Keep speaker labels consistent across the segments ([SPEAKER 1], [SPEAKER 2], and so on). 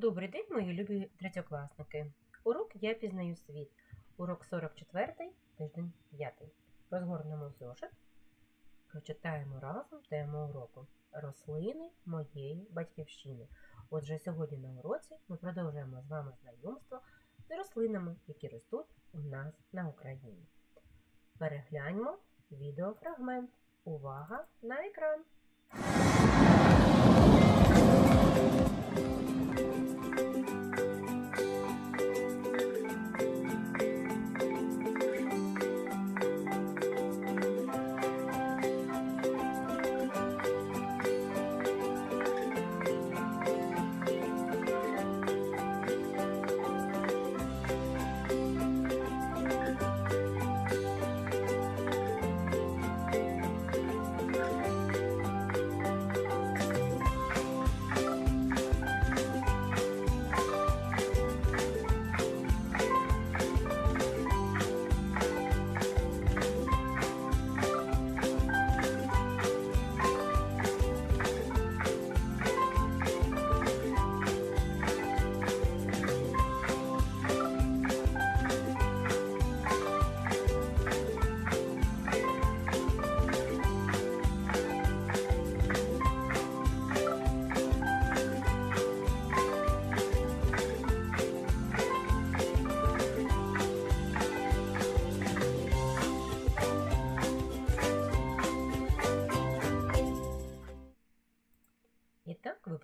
[SPEAKER 1] Добрий день, мої любі третьокласники. Урок Я пізнаю світ. Урок 44, тиждень 5. Розгорнемо зошит. Прочитаємо разом тему уроку Рослини моєї батьківщини. Отже, сьогодні на уроці ми продовжуємо з вами знайомство з рослинами, які ростуть у нас на Україні. Перегляньмо відеофрагмент. Увага на екран!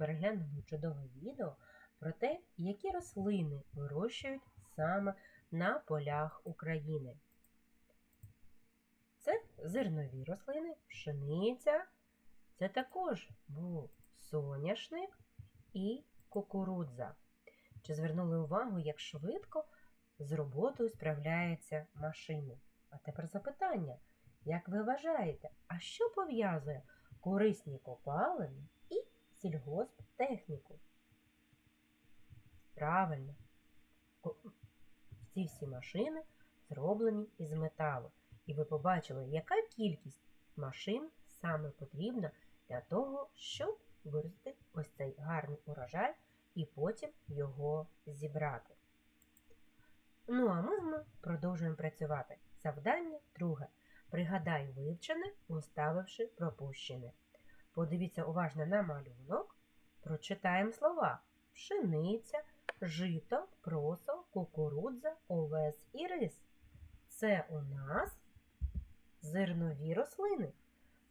[SPEAKER 1] Переглянули чудове відео про те, які рослини вирощують саме на полях України. Це зернові рослини, пшениця, це також був соняшник і кукурудза. Чи звернули увагу, як швидко з роботою справляються машини? А тепер запитання. Як ви вважаєте, а що пов'язує корисні копалини сільгосптехніку? Правильно, ці всі машини зроблені із металу. І ви побачили, яка кількість машин саме потрібна для того, щоб виростити ось цей гарний урожай і потім його зібрати. Ну а ми з продовжуємо працювати. Завдання друге. Пригадай вивчене, оставивши пропущене. Подивіться уважно на малюнок. Прочитаємо слова: пшениця, жито, просо, кукурудза, овес і рис. Це у нас зернові рослини.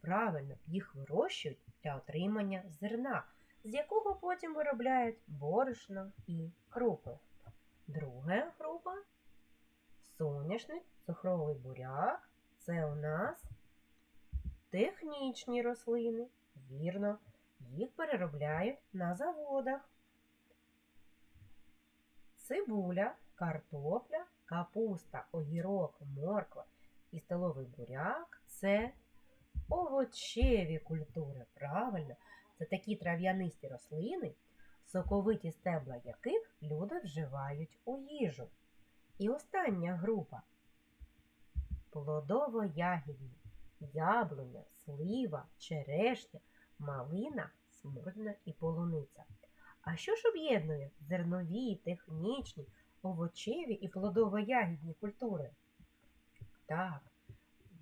[SPEAKER 1] Правильно, їх вирощують для отримання зерна, з якого потім виробляють борошно і крупи. Друга група соняшник, цукровий буряк. Це у нас технічні рослини. Вірно, їх переробляють на заводах. Цибуля, картопля, капуста, огірок, морква і столовий буряк це овочеві культури. Правильно, це такі трав'янисті рослини, соковиті стебла яких люди вживають у їжу. І остання група плодово-ягідні, яблуня, слива, черешня, малина, смородина і полуниця. А що ж об'єднує зернові, технічні, овочеві і плодово-ягідні культури? Так,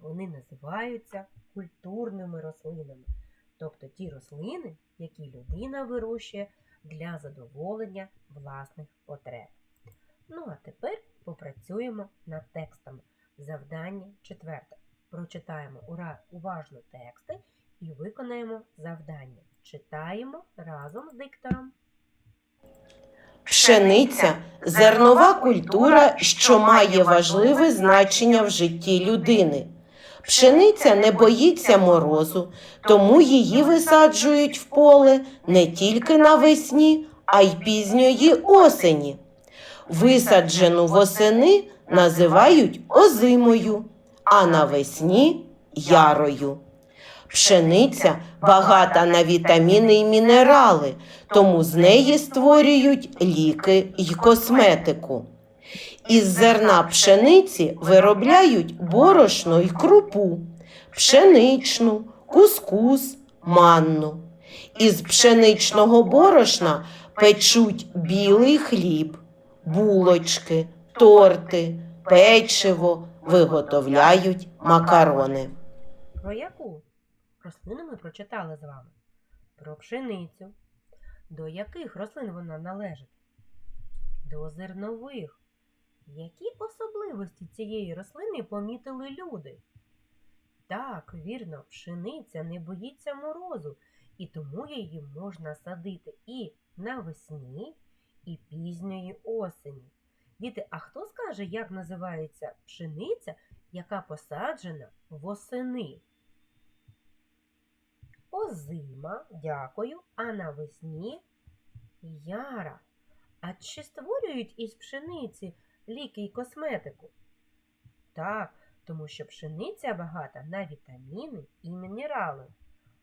[SPEAKER 1] вони називаються культурними рослинами, тобто ті рослини, які людина вирощує для задоволення власних потреб. Ну а тепер попрацюємо над текстами. Завдання четверте. Прочитаємо уважно тексти і виконаємо завдання. Читаємо разом з диктором.
[SPEAKER 2] Пшениця зернова культура, що має важливе значення в житті людини. Пшениця не боїться морозу, тому її висаджують в поле не тільки навесні, а й пізньої осені. Висаджену восени називають озимою, а навесні ярою. Пшениця багата на вітаміни і мінерали, тому з неї створюють ліки й косметику. Із зерна пшениці виробляють борошно й крупу, пшеничну, кускус, манну. Із пшеничного борошна печуть білий хліб, булочки, торти, печиво, виготовляють макарони.
[SPEAKER 1] Про яку рослину ми прочитали з вами? Про пшеницю. До яких рослин вона належить? До зернових. Які особливості цієї рослини помітили люди? Так, вірно, пшениця не боїться морозу, і тому її можна садити і навесні, і пізньої осені. Діти, а хто скаже, як називається пшениця, яка посаджена восени? Озима, дякую, а навесні яра. А чи створюють із пшениці ліки й косметику? Так, тому що пшениця багата на вітаміни і мінерали.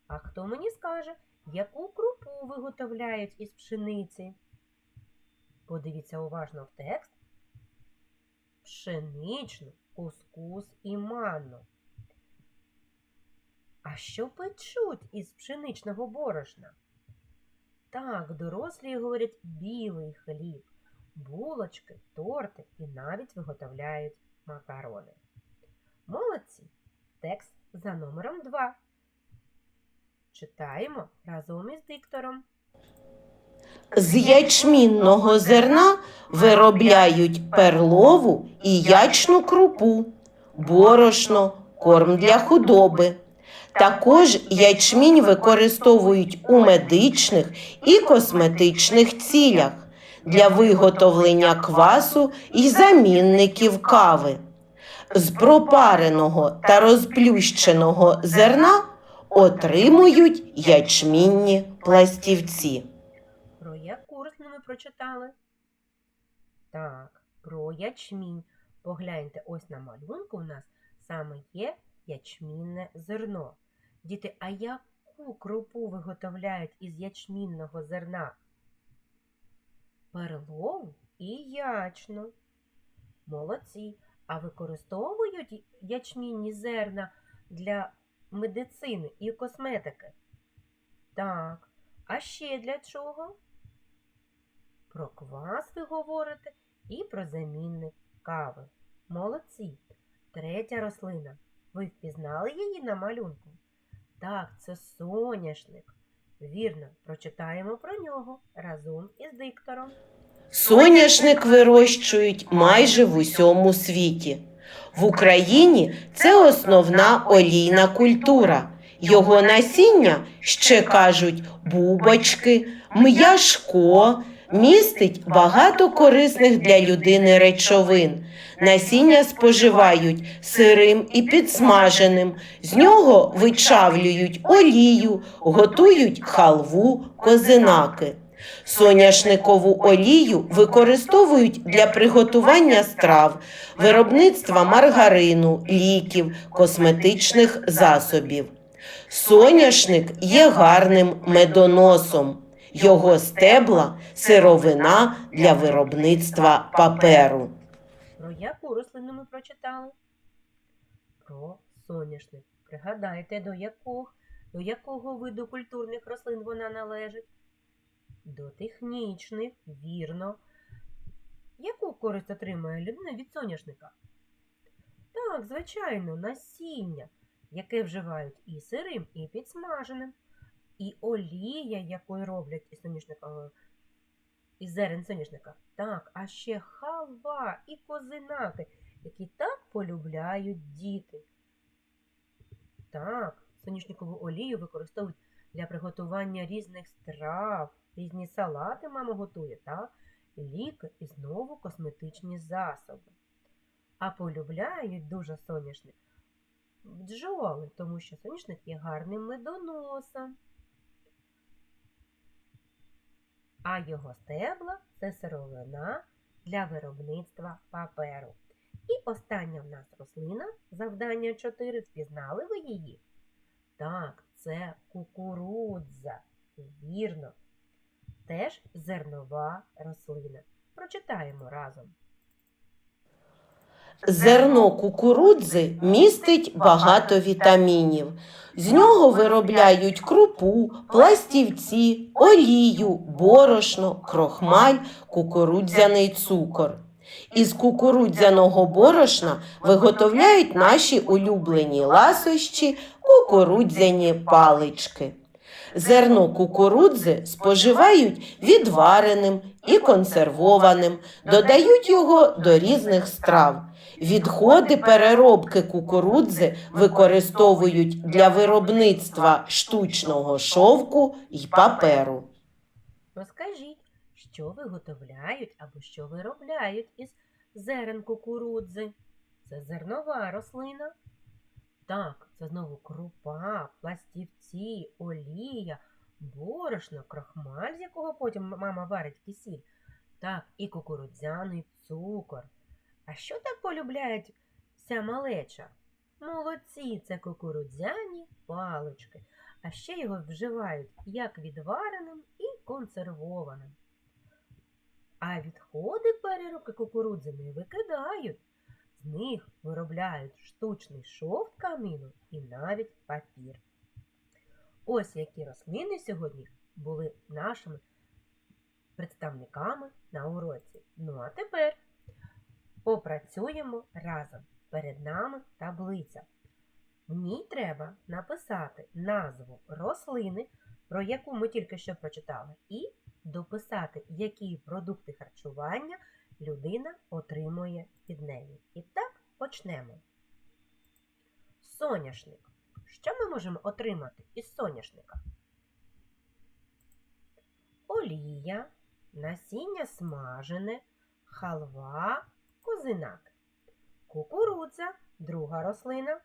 [SPEAKER 1] А хто мені скаже, яку крупу виготовляють із пшениці? Подивіться уважно в текст. Пшеничну, кускус і манну. А що печуть із пшеничного борошна? Так, дорослі говорять білий хліб, булочки, торти і навіть виготовляють макарони. Молодці! Текст за номером 2. Читаємо разом із диктором.
[SPEAKER 2] З ячмінного зерна виробляють перлову і ячну крупу, борошно, корм для худоби. Також ячмінь використовують у медичних і косметичних цілях для виготовлення квасу і замінників кави. З пропареного та розплющеного зерна отримують ячмінні пластівці.
[SPEAKER 1] Про рослину ми прочитали? Так, про ячмінь. Погляньте, ось на малюнку у нас саме є ячмінне зерно. Діти, а яку крупу виготовляють із ячмінного зерна? Перлову і ячну. Молодці. А використовують ячмінні зерна для медицини і косметики? Так. А ще для чого? Про квас ви говорите і про замінник кави. Молодці. Третя рослина. Ви впізнали її на малюнку? Так, це соняшник. Вірно, прочитаємо про нього разом із диктором.
[SPEAKER 2] Соняшник вирощують майже в усьому світі. В Україні це основна олійна культура. Його насіння, ще кажуть, бубочки, м'яшко, містить багато корисних для людини речовин. Насіння споживають сирим і підсмаженим, з нього вичавлюють олію, готують халву, козинаки. Соняшникову олію використовують для приготування страв, виробництва маргарину, ліків, косметичних засобів. Соняшник є гарним медоносом. Його стебла сировина для виробництва паперу.
[SPEAKER 1] Про яку рослину ми прочитали? Про соняшник. Пригадайте, до якого, до якого виду культурних рослин вона належить? До технічних, вірно. Яку користь отримує людина від соняшника? Так, звичайно, насіння, яке вживають і сирим, і підсмаженим, і олія, якою роблять із соняшника, із зерен соняшника. Так, а ще халва і козинаки, які так полюбляють діти. Так, соняшникову олію використовують для приготування різних страв, різні салати мама готує, так? ліки і знову косметичні засоби. А полюбляють дуже соняшник бджоли, тому що соняшник є гарним медоносом. А його стебла це сировина для виробництва паперу. І остання в нас рослина, завдання 4. Впізнали ви її? Так, це кукурудза. Вірно. Теж зернова рослина. Прочитаємо разом.
[SPEAKER 2] Зерно кукурудзи містить багато вітамінів. З нього виробляють крупу, пластівці, олію, борошно, крохмаль, кукурудзяний цукор. Із кукурудзяного борошна виготовляють наші улюблені ласощі, кукурудзяні палички. Зерно кукурудзи споживають відвареним і консервованим, додають його до різних страв. Відходи переробки кукурудзи використовують для виробництва штучного шовку й паперу.
[SPEAKER 1] Розкажіть, що виготовляють або що виробляють із зерен кукурудзи? Це зернова рослина. Так, це знову крупа, пластівці, олія, борошно, крахмаль, з якого потім мама варить кисіль. Так, і кукурудзяний цукор. А що так полюбляють вся малеча? Молодці, це кукурудзяні палички. А ще його вживають як відвареним і консервованим. А відходи переробки кукурудзи не викидають. З них виробляють штучний шов тканину і навіть папір. Ось які рослини сьогодні були нашими представниками на уроці. Ну а тепер попрацюємо разом. Перед нами таблиця. В ній треба написати назву рослини, про яку ми тільки що прочитали, і дописати, які продукти харчування людина отримує від неї. І так почнемо. Соняшник. Що ми можемо отримати із соняшника? Олія, насіння смажене, халва, козинак. Кукурудза друга рослина.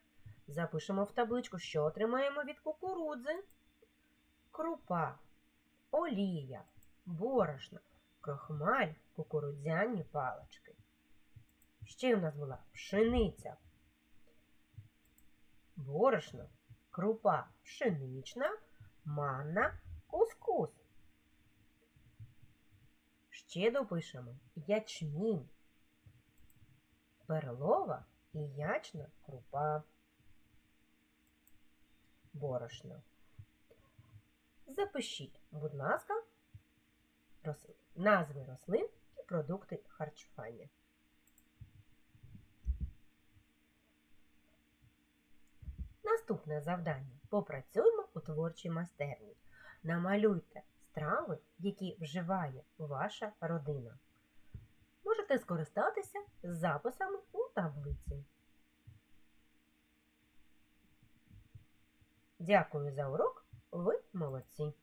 [SPEAKER 1] Запишемо в табличку, що отримаємо від кукурудзи. Крупа, олія, борошно, крохмаль, кукурудзяні палички. Ще в нас була пшениця, борошно, крупа пшенична, манна, кускус. Ще допишемо ячмінь, перлова і ячна крупа. Борошно. Запишіть, будь ласка, рос- назви рослин і продукти харчування. Наступне завдання. Попрацюємо у творчій майстерні. Намалюйте страви, які вживає ваша родина. Можете скористатися записами у таблиці. Дякую за урок. Ви молодці.